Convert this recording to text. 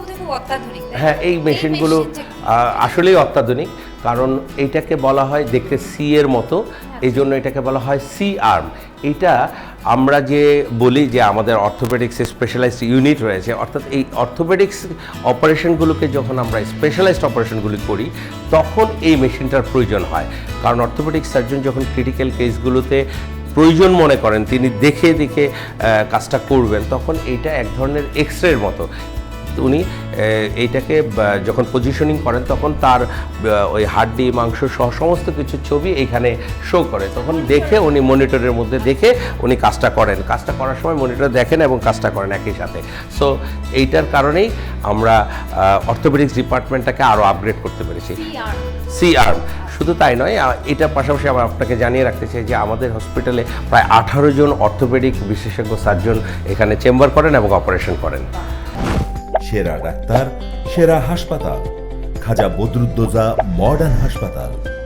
বোধহয় খুব অত্যাধুনিক হ্যাঁ এই মেশিনগুলো আসলেই অত্যাধুনিক কারণ এইটাকে বলা হয় দেখতে সি এর মতো এই জন্য এটাকে বলা হয় সি আর্ম এটা আমরা যে বলি যে আমাদের অর্থোপেডিক্স স্পেশালাইজড ইউনিট রয়েছে অর্থাৎ এই অর্থোপেডিক্স অপারেশনগুলোকে যখন আমরা স্পেশালাইজড অপারেশনগুলি করি তখন এই মেশিনটার প্রয়োজন হয়। কারণ অর্থোপেডিক সার্জন যখন ক্রিটিক্যাল কেসগুলোতে প্রয়োজন মনে করেন তিনি দেখে দেখে কাজটা করবেন তখন এটা এক ধরনের এক্সরের মতো। উনি এইটাকে যখন পজিশনিং করেন তখন তার ওই হাড্ডি মাংস সহ সমস্ত কিছু ছবি এখানে শো করে। তখন দেখে উনি মনিটরের মধ্যে দেখে উনি কাজটা করেন। কাজটা করার সময় মনিটর দেখেন এবং কাজটা করেন একই সাথে। সো এইটার কারণেই আমরা অর্থোপেডিক্স ডিপার্টমেন্টটাকে আরও আপগ্রেড করতে পেরেছি। সি আর্ম শুধু তাই নয় এটার পাশাপাশি আমরা আপনাকে জানিয়ে রাখতে চাই যে আমাদের হসপিটালে প্রায় আঠারো জন অর্থোপেডিক বিশেষজ্ঞ সার্জন এখানে চেম্বার করেন এবং অপারেশন করেন। সেরা ডাক্তার সেরা হাসপাতাল। খাজা বদরুদ্দোজা মডার্ন হাসপাতাল।